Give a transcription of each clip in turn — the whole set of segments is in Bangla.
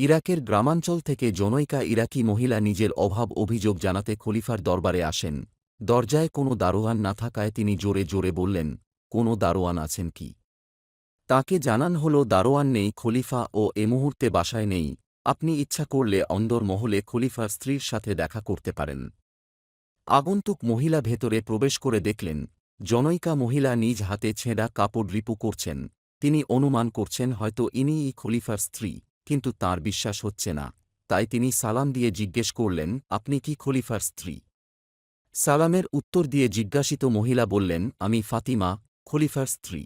ইরাকের গ্রামাঞ্চল থেকে জনৈকা ইরাকি মহিলা নিজের অভাব অভিযোগ জানাতে খলিফার দরবারে আসেন। দরজায় কোনো দারোয়ান না থাকায় তিনি জোরে জোরে বললেন, কোনো দারোয়ান আছেন কি? তাকে জানান হল, দারোয়ান নেই, খলিফা ও এ মুহূর্তে বাসায় নেই। আপনি ইচ্ছা করলে অন্দর মহলে খলিফার স্ত্রীর সাথে দেখা করতে পারেন। আগন্তুক মহিলা ভেতরে প্রবেশ করে দেখলেন, জনৈকা মহিলা নিজ হাতে ছেঁড়া কাপড় রিপু করছেন। তিনি অনুমান করছেন, হয়তো ইনিই খলিফার স্ত্রী। কিন্তু তার বিশ্বাস হচ্ছে না। তাই তিনি সালাম দিয়ে জিজ্ঞেস করলেন, আপনি কি খলিফার স্ত্রী? সালামের উত্তর দিয়ে জিজ্ঞাসিত মহিলা বললেন, আমি ফাতিমা, খলিফার স্ত্রী।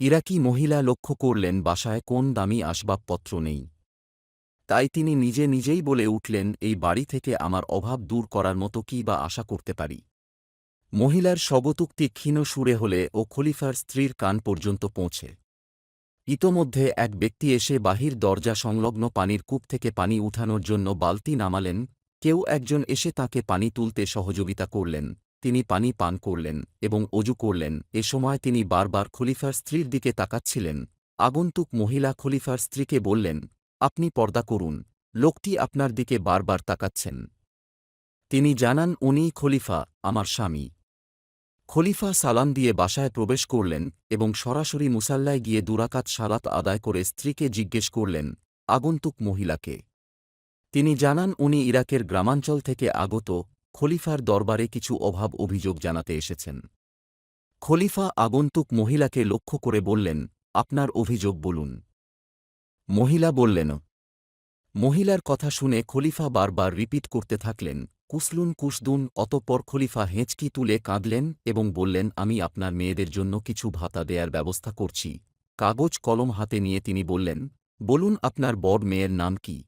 ইরাকি মহিলা লক্ষ্য করলেন, বাসায় কোন দামি আসবাবপত্র নেই? তাই তিনি নিজে নিজেই বলে উঠলেন, এই বাড়ি থেকে আমার অভাব দূর করার মতো কি বা আশা করতে পারি? মহিলার স্বগতুক্তি ক্ষীণ সুরে হলে ও খলিফার স্ত্রীর কান পর্যন্ত পৌঁছে। ইতোমধ্যে এক ব্যক্তি এসে বাহির দরজা সংলগ্ন পানির কূপ থেকে পানি উঠানোর জন্য বালতি নামালেন, কেউ একজন এসে তাকে পানি তুলতে সহযোগিতা করলেন, তিনি পানি পান করলেন এবং অজু করলেন। এ সময় তিনি বারবার খলিফার স্ত্রীর দিকে তাকাচ্ছিলেন। আগন্তুক মহিলা খলিফার স্ত্রীকে বললেন, আপনি পর্দা করুন, লোকটি আপনার দিকে বারবার তাকাচ্ছেন। তিনি জানান, উনিই খলিফা, আমার স্বামী। খলিফা সালাম দিয়ে বাসায় প্রবেশ করলেন এবং সরাসরি মুসাল্লায় গিয়ে দুরাকাত সালাত আদায় করে স্ত্রীকে জিজ্ঞেস করলেন, আগন্তুক মহিলাকে? তিনি জানান, উনি ইরাকের গ্রামাঞ্চল থেকে আগত, খলিফার দরবারে কিছু অভাব অভিযোগ জানাতে এসেছেন। খলিফা আগন্তুক মহিলাকে লক্ষ্য করে বললেন, আপনার অভিযোগ বলুন। মহিলা বললেন মহিলার কথা শুনে খলিফা বারবার রিপিট করতে থাকলেন, কুসলুন কুসদুন, অতঃপর খলিফা হেঁচকি তুলে কাঁদলেন এবং বললেন, আমি আপনার মেয়েদের জন্য কিছু ভাতা দেয়ার ব্যবস্থা করছি। কাগজ কলম হাতে নিয়ে তিনি বললেন, বলুন আপনার বড় মেয়ের নাম কি?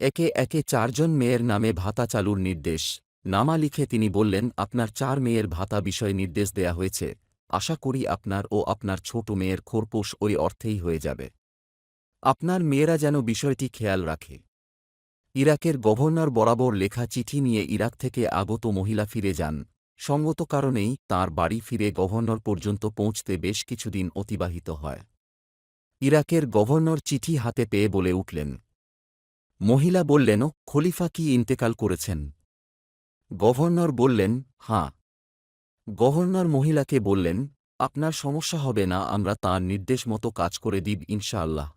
একে একে চারজন মেয়ের নামে ভাতা চালুর নির্দেশ। নামা লিখে তিনি বললেন, আপনার চার মেয়ের ভাতা বিষয়ে নির্দেশ দেয়া হয়েছে। আশা করি আপনার ও আপনার ছোট মেয়ের খোরপোশ ওই অর্থেই হয়ে যাবে। আপনার মেয়েরা যেন বিষয়টি খেয়াল রাখে। ইরাকের গভর্নর বরাবর লেখা চিঠি নিয়ে ইরাক থেকে আগত মহিলা ফিরে যান। সঙ্গত কারণেই তার বাড়ি ফিরে গভর্নর পর্যন্ত পৌঁছতে বেশ কিছুদিন অতিবাহিত হয়। ইরাকের গভর্নর চিঠি হাতে পেয়ে বলে উঠলেন, মহিলা বললেন, খলিফা কি ইন্তেকাল করেছেন? গভর্নর বললেন হাঁ গভর্নর মহিলাকে বললেন, আপনার সমস্যা হবে না, আমরা তাঁর নির্দেশ মতো কাজ করে দিব ইনশাআল্লাহ।